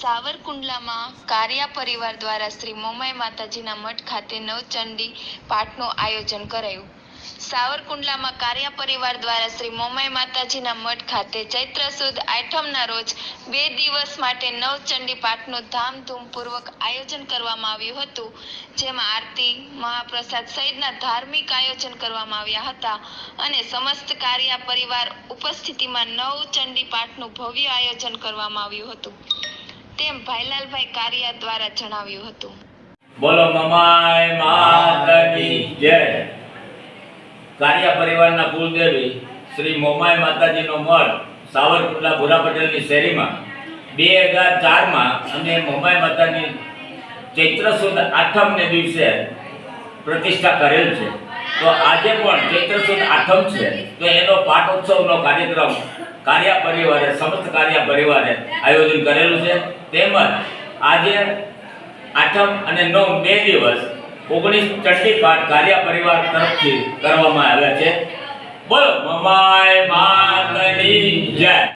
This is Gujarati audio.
સાવરકુંડલામાં કારિયા પરિવાર દ્વારા શ્રી મોમાઈ માતાજીના મઠ ખાતે નવચંડી પાઠનું આયોજન કરાયું. સાવરકુંડલામાં કારિયા પરિવાર દ્વારા શ્રી મોમાઈ માતાજીના મઠ ખાતે ચૈત્ર સુદ આઠમના રોજ બે દિવસ માટે નવચંડી પાઠનું ધામધૂમપૂર્વક આયોજન કરવામાં આવ્યું હતું. જેમાં આરતી, મહાપ્રસાદ સહિતના ધાર્મિક આયોજન કરવામાં આવ્યા હતા અને સમસ્ત કારિયા પરિવાર ઉપસ્થિતિમાં નવચંડી પાઠનું ભવ્ય આયોજન કરવામાં આવ્યું હતું. તેમ ભાઈલાલભાઈ કારિયા દ્વારા જણાવ્યું હતું. બોલો મમાય માતાજી, જય. કારિયા પરિવારના કુલદેવી શ્રી મોમાય માતાજીનો મઠ સાવરકુંડલા ભૂરા પટેલની શેરીમાં બે હજાર ચારમાં અને મોમાય માતાની ચૈત્ર સુદ આઠમને દિવસે પ્રતિષ્ઠા કરેલ છે. તો આજે પણ ચૈત્ર સુદ આઠમ છે, તો એનો પાઠોત્સવનો કાર્યક્રમ કાર્ય પરિવારે, સમસ્ત કાર્ય પરિવારે આયોજન કરેલું છે. તેમજ આજે આઠમ અને નવ બે દિવસ ઓગણીસ ચંડી પાઠ કાર્ય પરિવાર તરફથી કરવામાં આવ્યા છે. બોલો, મમાય માતની જય.